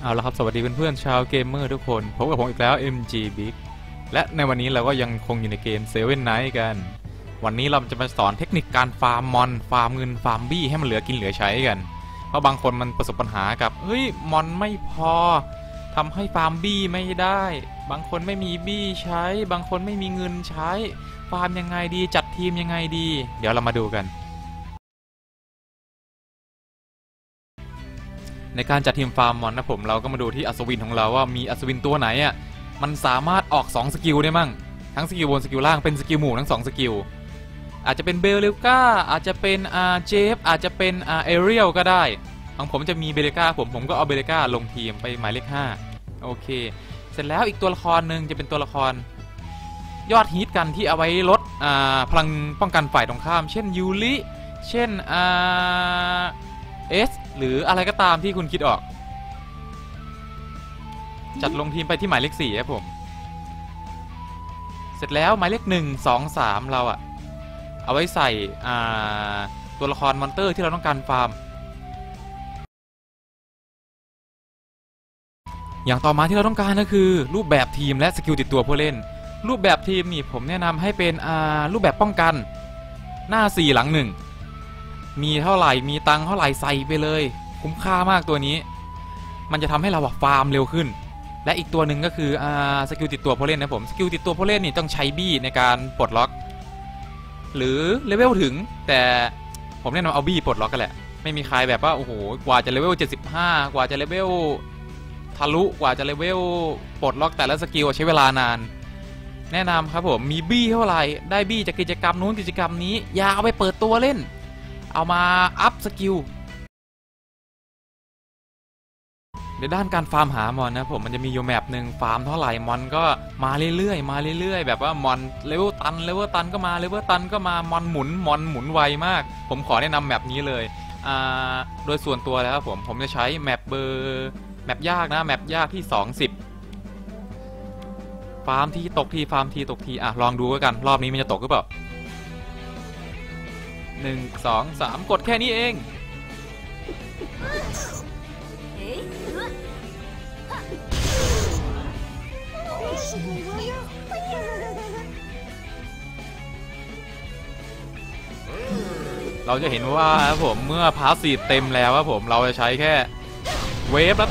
เอาละครับสวัสดีเพื่อนๆชาวเกมเมอร์ทุกคนพบกับผมอีกแล้ว MG Big และในวันนี้เราก็ยังคงอยู่ในเกม Seven Night กัน วันนี้เราจะมาสอนเทคนิคการฟาร์มมอน ฟาร์มเงินฟาร์มบี้ให้มันเหลือกินเหลือใช้กัน เพราะบางคนมันประสบปัญหากับ เฮ้ยมอนไม่พอ ทำให้ฟาร์มบี้ไม่ได้ บางคนไม่มีบี้ใช้ บางคนไม่มีเงินใช้ ฟาร์มยังไงดี จัดทีมยังไงดี เดี๋ยวเรามาดูกัน ในการจัดทีมฟาร์มมอนนะผมเราก็มาดูที่อัศวินของเราว่ามีอัศวินตัวไหนอะ มันสามารถออก 2 สกิลได้มั่ง ทั้งสกิลบนสกิลล่างเป็นสกิลหมู่ทั้ง 2 สกิล อาจจะเป็นเบลเลกาอาจจะเป็นอาเจฟ อาจจะเป็นอาเอเรียลก็ได้ของผมจะมีเบลเลกาผมผมก็เอาเบลเลกาลงทีมไปหมายเลข5 โอเค เสร็จแล้วอีกตัวละครหนึ่งจะเป็นตัวละคร ยอดฮิตกันที่เอาไว้ลดพลังป้องกันฝ่ายตรงข้าม เช่นยูริเช่นเอสหรืออะไรก็ตามที่คุณคิดออก จัดลงทีมไปที่หมายเลขสี่ครับผม เสร็จแล้วหมายเลขหนึ่งสองสามเราอะเอาไว้ใส่ตัวละครมอนเตอร์ที่เราต้องการฟาร์ม อย่างต่อมาที่เราต้องการก็คือ รูปแบบทีมและสกิลติดตัวผู้เล่น รูปแบบทีมนี่ผมแนะนำให้เป็นรูปแบบป้องกัน หน้า 4 หลัง 1 มีเท่าไหร่มีตังเท่าไหร่ใส่ไปเลย คุ้มค่ามากตัวนี้ มันจะทำให้เราฟาร์มเร็วขึ้น และอีกตัวหนึ่งก็คืออสกิลติดตัวผู้เล่นนะผมสกิลติดตัวผู้เล่นนี่ต้องใช้บี้ในการปลดล็อก หรือเลเวลถึงแต่ผมแนะนำเอาบี้ปลดล็อกกันแหละไม่มีใครแบบว่าโอ้โหกว่าจะเลเวล75 กว่าจะเลเวล ทะลุกว่าจะเลเวลปลดล็อกแต่ละสกิลใช้เวลานาน แนะนำครับผมมีบี้เท่าไหร่ได้บี้จากกิจกรรมนู้นกิจกรรมนี้ อย่าเอาไปเปิดตัวเล่น เอามาอัพสกิลในด้านการฟาร์มหามอนนะผมมันจะมีอยู่แมปหนึ่งฟาร์มเท่าไหร่มอนก็มาเรื่อยๆมาเรื่อยๆ แบบว่ามอนเลเวลตันเลเวลตันก็มาเลเวลตันก็มามอนหมุนมอนหมุนไวมาก ผมขอแนะนำแมปนี้เลยโดยส่วนตัวแล้วครับผมผมจะใช้แมปเบอร์ แมปยากนะ แมปยากที่ 20 ฟาร์มทีตกทีฟาร์มทีตกทีอะ ลองดูกัน รอบนี้มันจะตกหรือเปล่าหนึ่งสองสามกดแค่นี้เองเราจะเห็นว่าผมเมื่อพาสซีฟเต็มแล้วครับผมเราจะใช้แค่ เวฟละ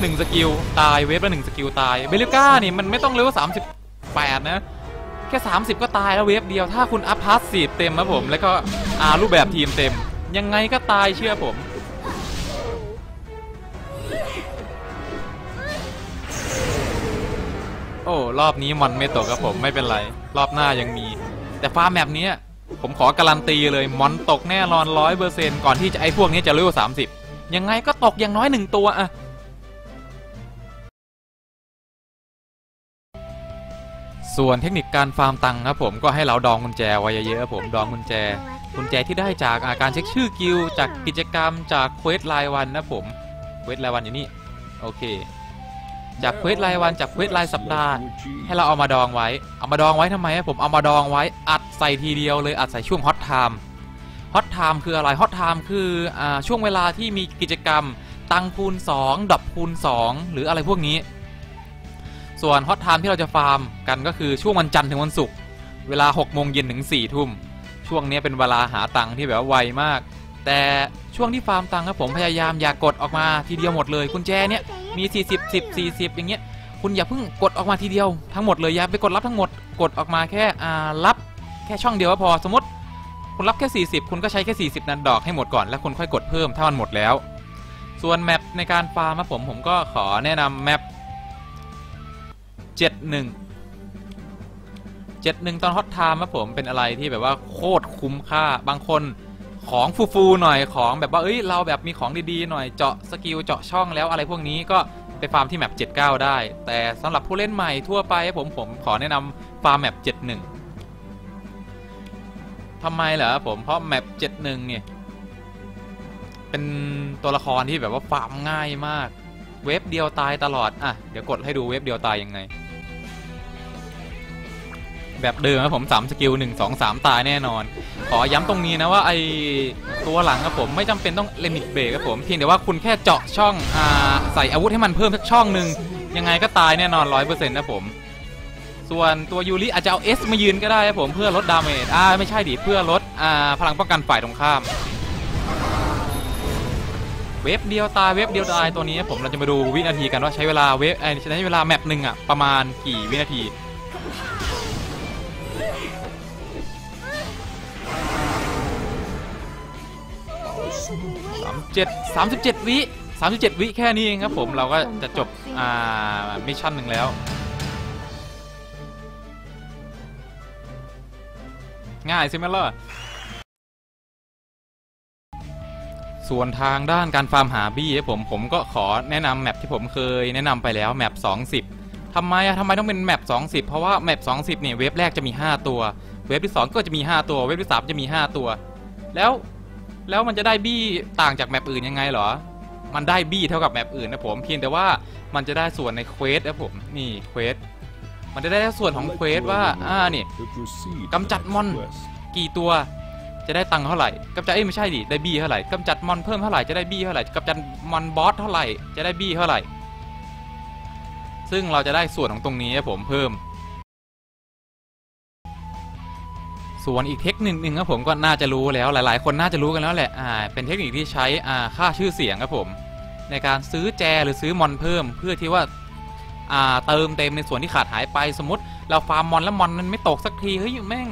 หนึ่งสกิลตายเวฟละหนึ่งสกิลตายเบลิก้านี่มันไม่ต้องเลเวลสามสิบแปดนะ แค่30ก็ตายแล้วเวฟเดียวถ้าคุณอัพพาสซีฟเต็มครับผมแล้วก็อารูปแบบทีมเต็ม ยังไงก็ตายเชื่อผมโอ้รอบนี้มันไม่ตกครับผมไม่เป็นไร รอบหน้ายังมี แต่ฟาร์มแบบนี้ผมขอการันตีเลยมอนตกแน่นอนร้อยเปอร์เซ็นต์ก่อนที่จะไอ้พวกนี้จะเลเวลสามสิบ ยังไงก็ตกอย่างน้อยหนึ่งตัวอะส่วนเทคนิคการฟาร์มตังค์ครับผมก็ให้เราดองกุญแจไว้เยอะๆผมดองกุญแจ กุญแจที่ได้จากอาการเช็คชื่อกิลจากกิจกรรมจากเควสรายวันนะผมเควสรายวันอยู่นี่โอเค จากเควสรายวันจากเควสรายสัปดาห์ให้เราเอามาดองไว้ เอามาดองไว้ทำไมอะผมเอามาดองไว้อัดใส่ทีเดียวเลยอัดใส่ช่วงฮอตไทม์ ฮอตไทม์คืออะไรฮอตไทม์คืออช่วงเวลาที่มีกิจกรรม ตังคูณ 2 ดับคูณ 2 หรืออะไรพวกนี้ ส่วนฮอตไทม์ที่เราจะฟาร์มกันก็คือช่วงวันจันทร์ถึงวันศุกร์เวลา6โมงเย็นถึง4ทุ่มช่วงนี้เป็นเวลาหาตังที่แบบว่าไวมาก แต่ช่วงที่ฟาร์มตังครับผมพยายามอย่ากดออกมาทีเดียวหมดเลยกุญแจเนี่ยมี 40 10 40 อย่างเงี้ยคุณอย่าเพิ่งกดออกมาทีเดียวทั้งหมดเลยอย่าไปกดรับทั้งหมดกดออกมาแค่รับแค่ช่องเดียวก็พอสมมติ คุณรับแค่ 40 คุณก็ใช้แค่ 40 นันดอกให้หมดก่อน แล้วคุณค่อยกดเพิ่มถ้ามันหมดแล้ว ส่วนแมปในการฟาร์มครับผมผมก็ขอแนะนำแมป71 71 ตอนฮอตไทม์ครับผมเป็นอะไรที่แบบว่าโคตรคุ้มค่าบางคนของฟูๆหน่อยของแบบว่าเอ้ยเราแบบมีของดีๆหน่อยเจาะสกิลเจาะช่องแล้วอะไรพวกนี้ก็ไปฟาร์มที่แมป 79 ได้ แต่สำหรับผู้เล่นใหม่ทั่วไปผมผมขอแนะนำฟาร์มแมป 71 ทำไมเหรอผมเพราะแมป71เนี่ย เป็นตัวละครที่แบบว่าฟาร์มง่ายมาก เวฟเดียวตายตลอด อะ เดี๋ยวกดให้ดูเวฟเดียวตายยังไง แบบเดิมครับผม3สกิล1 2 3ตายแน่นอน ขอย้ำตรงนี้นะว่าไอตัวหลังครับผมไม่จำเป็นต้องเลมิตเบรกครับผมเพียงแต่ว่าคุณแค่เจาะช่องอ่าใส่อาวุธให้มันเพิ่มสักช่องหนึ่งยังไงก็ตายแน่นอน100%นะผม ส่วนตัวยูริอาจจะเอา S มายืนก็ได้ครับผมเพื่อลดดาเมจอ่าไม่ใช่ดิเพื่อลดอ่าพลังป้องกันฝ่ายตรงข้าม เวฟเดียวตายเวฟเดียวตายตัวนี้ผมเราจะมาดูวินาทีกันว่าใช้เวลาเวฟใช้เวลาแมปหนึ่งอะประมาณกี่วินาทีสามเจ็ดสามสิบเจ็ดวิสามสิบเจ็ดวิแค่นี้เองครับผมเราก็จะจบอ่ามิชชั่นหนึ่งแล้ว ง่ายใช่ไหมล่ะ ส่วนทางด้านการฟาร์มหาบี้ครับผม ผมก็ขอแนะนำแมปที่ผมเคยแนะนำไปแล้วแมป20ทำไมอะทำไมต้องเป็นแมป20 เพราะว่าแมป20เนี่ยเว็บแรกจะมี 5 ตัว เว็บที่ 2 ก็จะมี 5 ตัว เว็บที่ 3 จะมี 5 ตัว แล้วแล้วมันจะได้บี้ต่างจากแมปอื่นยังไงเหรอ มันได้บี้เท่ากับแมปอื่นนะผมเพียงแต่ว่ามันจะได้ส่วนในเควสนะผมนี่เควส มันจะได้ส่วนของเควสว่า อ่านี่กำจัดมอนกี่ตัวจะได้ตังค์เท่าไหร่กำจัดเอ้ยไม่ใช่ดิได้บี้เท่าไหร่กำจัดมอนเพิ่มเท่าไหร่จะได้บี้เท่าไหร่กำจัดมอนบอสเท่าไหร่จะได้บี้เท่าไหร่ ซึ่งเราจะได้ส่วนของตรงนี้ครับผมเพิ่ม ส่วนอีกเทคนิคหนึ่งครับผมก็น่าจะรู้แล้วหลาย ๆ คนน่าจะรู้กันแล้วแหละอ่าเป็นเทคนิคที่ใช้อ่าค่าชื่อเสียงครับผม ในการซื้อแจหรือซื้อมอนเพิ่ม เพื่อที่ว่าอ่า เติมเต็มในส่วนที่ขาดหายไปสมมติ เราฟาร์มมอนแล้วมอนมันไม่ตกสักทีเฮ้ยแม่ง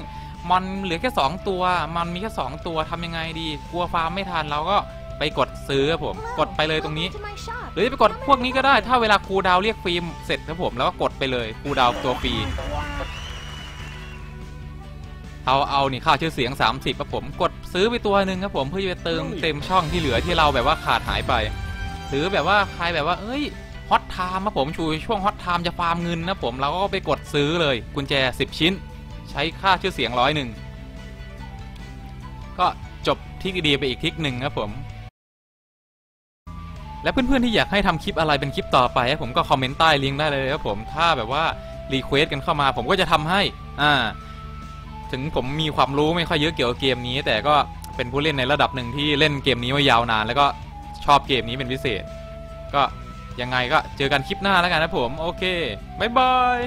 มันเหลือแค่ 2 ตัวมันมีแค่ 2 ตัวทำยังไงดี กลัวฟาร์มไม่ทันเราก็ไปกดซื้อครับผมกดไปเลยตรงนี้ หรือจะไปกดพวกนี้ก็ได้ ถ้าเวลาครูดาวเรียกฟิล์มเสร็จครับผมแล้วก็กดไปเลยครูดาวตัวฟรีเอาเอานี่ค่าชื่อเสียง 30ครับผมกดซื้อไปตัวหนึ่งครับผมเพื่อจะไปเติมเต็มช่องที่เหลือที่เราแบบว่าขาดหายไป หรือแบบว่าใครแบบว่า เอ้ย ฮอตไทม์ครับผมชูช่วงฮอตไทม์จะฟาร์มเงินนะผมเราก็ไปกดซื้อเลยกุญแจ 10 ชิ้น ใช้ค่าชื่อเสียงร้อยหนึ่งก็จบทิกดีไปอีกทริกหนึ่งครับผม และเพื่อนๆที่อยากให้ทำคลิปอะไรเป็นคลิปต่อไปผมก็คอมเมนต์ใต้ลิงก์ได้เลยครับผมถ้าแบบว่ารีเควสกันเข้ามาผมก็จะทำให้อ่าถึงผมมีความรู้ไม่ค่อยเยอะเกี่ยวกับเกมนี้ แต่ก็เป็นผู้เล่นในระดับหนึ่งที่เล่นเกมนี้มายาวนาน แล้วก็ชอบเกมนี้เป็นพิเศษ ก็ ยังไงก็เจอกันคลิปหน้าแล้วกันนะผม โอเค บ๊ายบาย